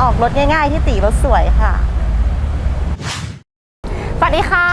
ออกรถง่ายๆที่ตีรถสวยค่ะ สวัสดีค่ะ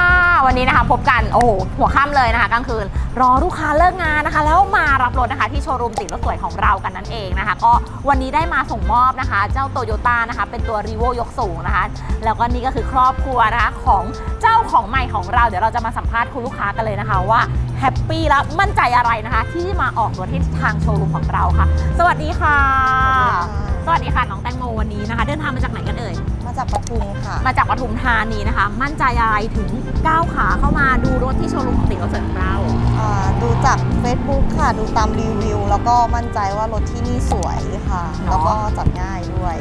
วันนี้นะคะพบกันโอ้โหหัวค่ำเลยนะคะกลางคืน รอลูกค้าเลิกงานนะคะ แล้วมารับรถนะคะที่โชว์รูมติดรถสวยของเรากันนั่นเองนะคะ ก็วันนี้ได้มาส่งมอบนะคะ เจ้าโตโยต้านะคะเป็นตัวรีโวยกสูงนะคะ แล้วก็นี่ก็คือครอบครัวนะคะของเจ้าของใหม่ของเราเดี๋ยวเราจะมาสัมภาษณ์คุณลูกค้ากันเลยนะคะว่าแฮปปี้แล้วมั่นใจอะไรนะคะ ที่มาออกรถที่ทางโชว์รูมของเราค่ะ สวัสดีค่ะ สวัสดีค่ะน้องแตงโมวันนี้นะคะ เดินทางมาจากไหนกันเอ่ย มาจากปทุมค่ะ มาจากปทุมธานีนะคะ มั่นใจอะไรถึงก้าวขาเข้ามาดูรถที่โชว์รูมของติดรถสวยของเราอ่าดูจาก Facebook ค่ะ ดูตามรีวิว แล้วก็มั่นใจว่ารถที่นี่สวยค่ะ แล้วก็จัดง่ายด้วย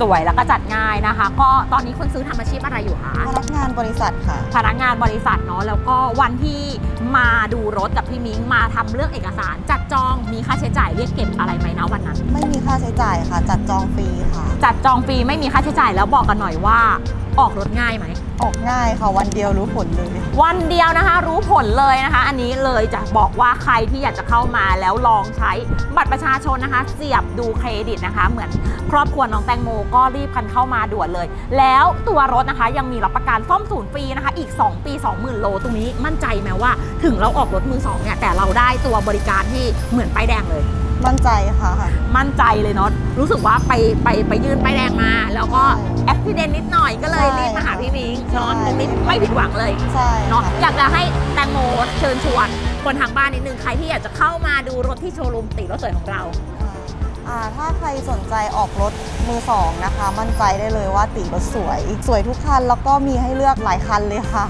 สวยแล้วก็จัดง่ายนะคะ ก็ตอนนี้คนซื้อทำอาชีพอะไรอยู่คะพนักงานบริษัทค่ะ พนักงานบริษัทเนาะแล้วก็วันที่มาดูรถกับพี่มิ้งมาทำเรื่องเอกสารจัดจองมีค่าใช้จ่าย เรียกเก็บอะไรไหมนะวันนั้น ไม่มีค่าใช้จ่ายค่ะ จัดจองฟรีค่ะ จัดจองฟรีไม่มีค่าใช้จ่ายแล้วบอกกันหน่อยว่าออกรถง่ายไหม ออกง่ายค่ะวันเดียวรู้ผลเลย วันเดียวนะคะ รู้ผลเลยนะคะ อันนี้เลยจะบอกว่าใครที่อยากจะเข้ามาแล้วลองใช้บัตรประชาชนนะคะ เสียบดูเครดิตนะคะ เหมือนครอบครัวน้องแตงโมก็รีบกันเข้ามาด่วนเลย แล้วตัวรถนะคะยังมีรับประกันซ่อมศูนย์ฟรีนะคะ อีก 2 ปี 20,000 โลตรงนี้มั่นใจไหมว่า ถึงเราออกรถมือสองเนี่ยแต่เราได้ตัวบริการที่เหมือนป้ายแดงเลย มั่นใจค่ะ มั่นใจเลยเนาะรู้สึกว่าไปไปไปยื่นป้ายแดงมา แล้วก็ใช่แอคซิเดนต์นิดหน่อยก็เลยใช่รีบมาหาพี่มิงใช่เนาะไม่ไม่ผิดหวังเลยใช่เนาะค่ะอยากจะให้แตงโมเชิญชวน คนทางบ้านนิดนึงใครที่อยากจะเข้ามาดูรถที่โชว์รูมติรถสวยของเราอ่าถ้าใครสนใจออกรถมือสองนะคะ มั่นใจได้เลยว่าตีรถสวย สวยทุกคันแล้วก็มีให้เลือกหลายคันเลยค่ะ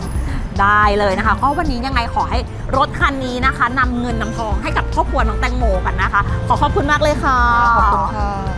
ได้เลยนะคะ ก็วันนี้ยังไงขอให้รถคันนี้นะคะนำเงินนำทองให้กับครอบครัวน้องแตงโมกันนะคะ ขอขอบคุณมากเลยค่ะ ขอบคุณค่ะ